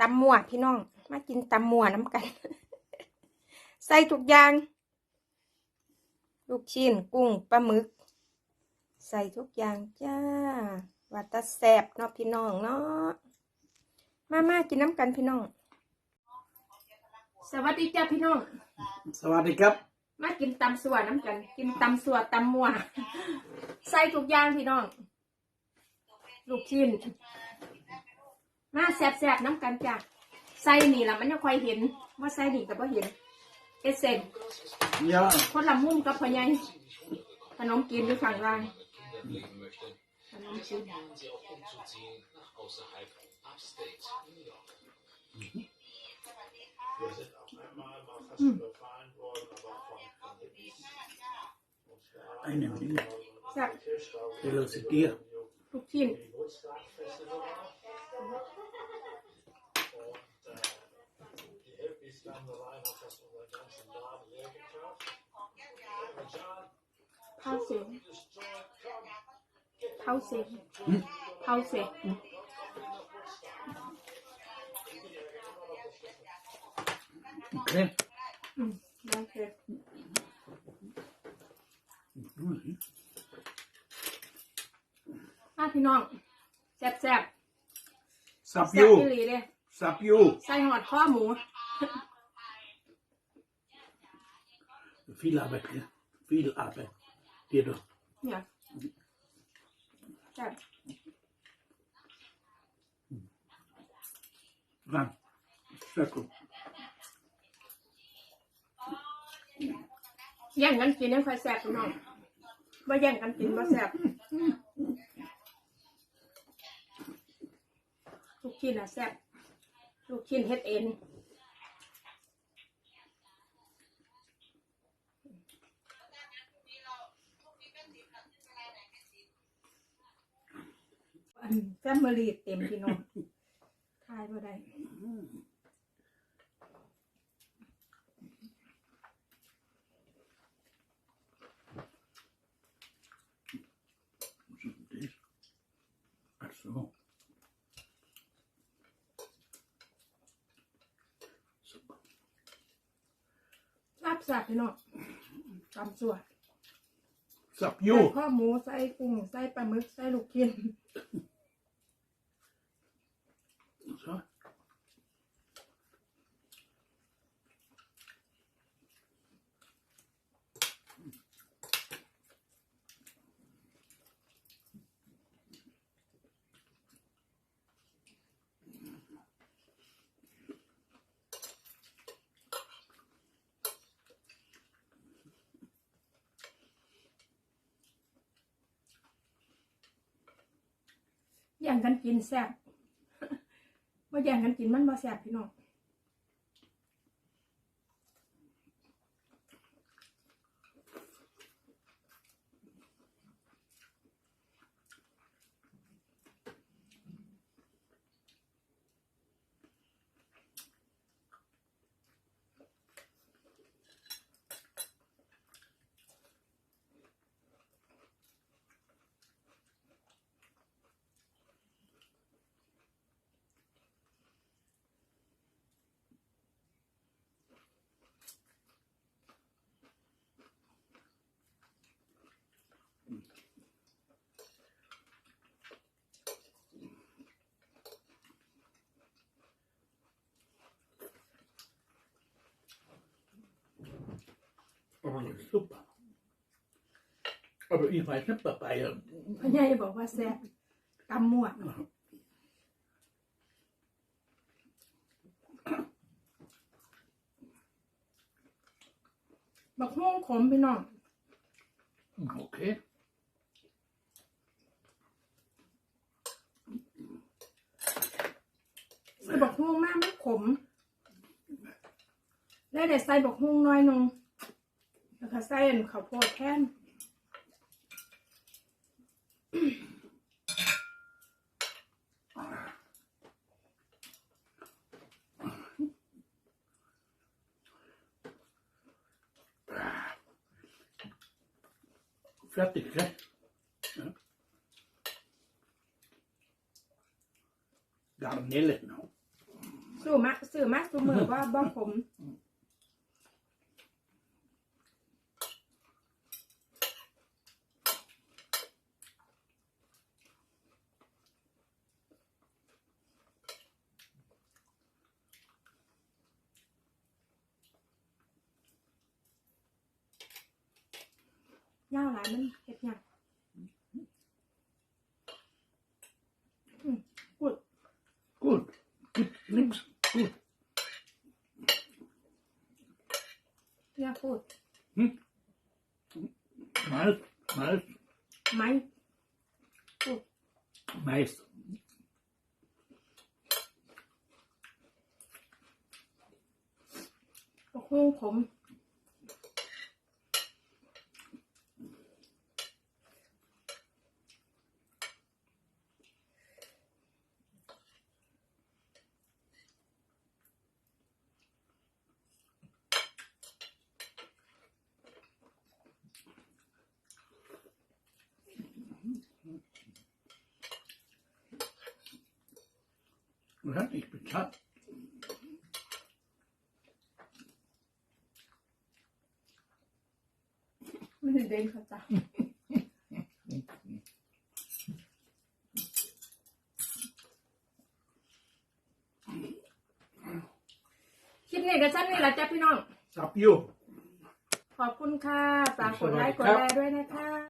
ตำมั่วพี่น้อง มากินตำมั่วน้ำกัน ใส่ทุกอย่าง ลูกชิ้นกุ้งปลาหมึก ใส่ทุกอย่างจ้าว่าแตาแสบเนาะพี่น้องเนาะมามากินน้ำกันพี่น้อง สวัสดีจ้าพี่น้อง สวัสดีครับ มากินตำสัวน้ำกัน กินตำสัวตำมั่วใส่ทุกอย่างพี่น้อง ลูกชิ้น มาแสบๆน้ำกันจ้ะใส่นี่ละมันจะค่อยเห็นว่าใส่นี่กับว่าเห็น เอเซน Ja, คนละมุมกับพ่อใหญ่ขนมกินอยู่ข้างล่างขนมกิน eine Menge แซ่บ Velocity. ลูกชิ้น เท้าเสียงเท้าเสียงเท้าเสียง Okay. อืมได้เลยอะพี่น้องแซ่บแซ่บ Sap แซ่บ you. อีหลีเด้ Sap you. ใส่หอดข้อหมู Viel Arbeit, ja. Viel Arbeit. Dir doch. เนี่ยแซ่บ Wann? Sehr gut. แย่งกันกินยังค่อยแซ่บพี่น้องว่าแย่งกันกินว่าแซ่บลูกชิ้นอะแซ่บลูกชิ้นเฮ็ดเอง อันแฟมิลี่เต็มพี่น้องทายบ่ได้ Was ist denn das? Ach so. Super. ลาบสับพี่น้องตำส่วน Sap ใส่ you. ข้อหมู ใส่กุ้ง ใส่ปลาหมึก ใส่ลูกชิ้น ย่งกันกินแซ่บว่าแย่งกันกินมันบ่แซ่บพี่น้อง Aber das ist super. Aber ich weiß nicht, dabei. äh, พ่อใหญ่บอกว่าแซ่บตำมั่วบักฮวงขมพี่น้อง Okay. ใส่บักฮวงมากไม่ขมแล้วแต่ใส่บักฮวงน้อยหนึง แล้วก็ใส่อันข้าวโพดแทน Fertig, gell? Ja. Garnelen. ซื้อมาซื้อมาซื้อมือว่าบ่ขม ย่าวหลายมันเห็ดหยังอืมกุด Gut. Gut. Nix. Gut. ย่าพูด Mais. Mais. ไหม Mais. กระคุ้งผม Das hat nicht bezahlt. ไม่ได้เด้งเขาจ้ะคลิปนี้กับฉันนี่แหละจ้ะพี่น้อง Sap you. ขอบคุณค่ะฝากกดไลค์กดแชร์ด้วยนะคะ